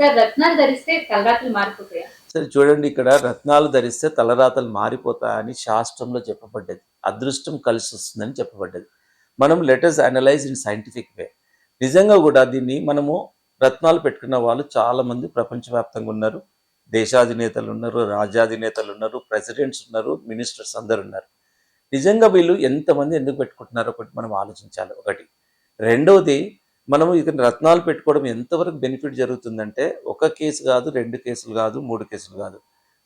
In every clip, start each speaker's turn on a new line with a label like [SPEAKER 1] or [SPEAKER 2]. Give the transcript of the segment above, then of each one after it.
[SPEAKER 1] రత్నాలు ధరిస్తే తలరాత్రులు మారిపోతాయా?
[SPEAKER 2] సరే చూడండి ఇక్కడ రత్నాలు ధరిస్తే తలరాతలు మారిపోతాయని శాస్త్రంలో చెప్పబడ్డది. అదృష్టం కలిసి వస్తుందని చెప్పబడ్డది. మనం letters analyse in scientific way నిజంగా కూడా దీన్ని మనము రత్నాలు పెట్టుకున్న వాళ్ళు చాలామంది ప్రపంచవ్యాప్తంగా ఉన్నారు. దేశాధినేతలు ఉన్నారు రాజ్యాధినేతలు ఉన్నారు ప్రెసిడెంట్స్ ఉన్నారు మినిస్టర్స్ అందరు ఉన్నారు. నిజంగా వీళ్ళు ఎంతమంది ఎందుకు పెట్టుకుంటున్నారో ఒకటి మనం ఆలోచించాలి. ఒకటి. రెండవది మనము ఇక రత్నాలు పెట్టుకోవడం ఎంతవరకు బెనిఫిట్ జరుగుతుందంటే ఒక కేసు కాదు రెండు కేసులు కాదు మూడు కేసులు కాదు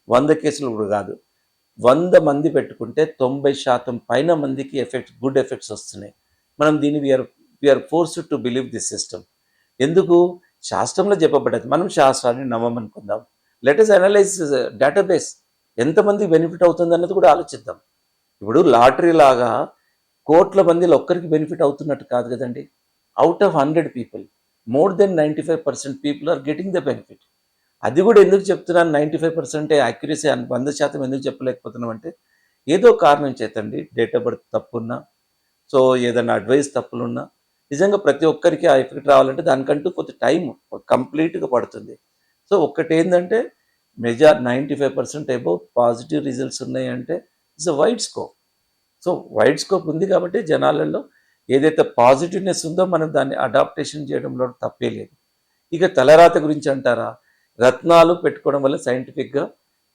[SPEAKER 2] వంద కేసులు కూడా కాదు. వంద మంది పెట్టుకుంటే తొంభై శాతం పైన మందికి ఎఫెక్ట్ గుడ్ ఎఫెక్ట్స్ వస్తున్నాయి. మనం దీన్ని we are we are force to believe this system ఎందుకు? శాస్త్రంలో చెప్పబడ్డది మనం శాస్త్రాన్ని నమ్మమనుకుందాం. లెటెస్ట్ అనలైజ్ డేటాబేస్ ఎంతమంది బెనిఫిట్ అవుతుంది అన్నది కూడా ఆలోచిద్దాం. ఇప్పుడు లాటరీ లాగా కోట్ల మందిలో ఒక్కరికి బెనిఫిట్ అవుతున్నట్టు కాదు కదండి. Out of hundred people more than ninety five percent people are getting the benefit అది కూడా ఎందుకు చెప్తున్నాను? నైంటీ ఫైవ్ పర్సెంటే యాక్యురసీ వంద శాతం ఎందుకు చెప్పలేకపోతున్నాం అంటే ఏదో కారణం చేతండి డేట్ ఆఫ్ బర్త్ తప్పున్నా సో ఏదైనా అడ్వైస్ తప్పులున్నా నిజంగా ప్రతి ఒక్కరికి ఆ ఎఫెక్ట్ రావాలంటే దానికంటూ కొంత టైం కంప్లీట్గా పడుతుంది. సో ఒక్కటి ఏంటంటే major ninety five percent above positive results ఉన్నాయంటే it's a wide scope so wide scope ఉంది కాబట్టి జనాలలో ఏదైతే పాజిటివ్నెస్ ఉందో మనం దాన్ని అడాప్టేషన్ చేయడంలో తప్పే లేదు. ఇక తలరాత గురించి అంటారా? రత్నాలు పెట్టుకోవడం వల్ల సైంటిఫిక్గా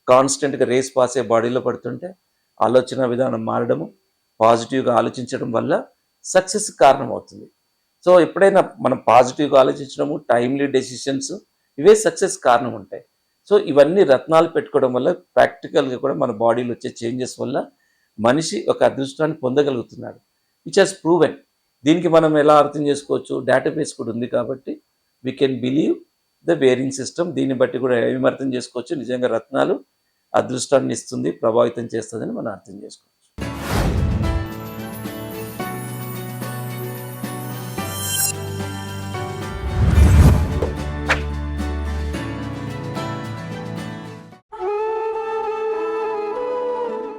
[SPEAKER 2] కాన్స్టెంట్గా రేస్ పాసే బాడీలో పడుతుంటే ఆలోచన విధానం మారడము పాజిటివ్గా ఆలోచించడం వల్ల సక్సెస్ కారణం అవుతుంది సో ఎప్పుడైనా మనం పాజిటివ్గా ఆలోచించడము టైమ్లీ డెసిషన్స్ ఇవే సక్సెస్ కారణం ఉంటాయి సో ఇవన్నీ రత్నాలు పెట్టుకోవడం వల్ల ప్రాక్టికల్గా కూడా మన బాడీలో వచ్చే చేంజెస్ వల్ల మనిషి ఒక అదృష్టాన్ని పొందగలుగుతున్నాడు. విచ్ హాస్ ప్రూవెన్ దీనికి మనం ఎలా అర్థం చేసుకోవచ్చు? డేటాబేస్ కూడా ఉంది కాబట్టి we can believe the varying system దీన్ని బట్టి కూడా ఏమి అర్థం చేసుకోవచ్చు? నిజంగా రత్నాలు అదృష్టాన్ని ఇస్తుంది ప్రభావితం చేస్తుందని మనం అర్థం చేసుకోవచ్చు.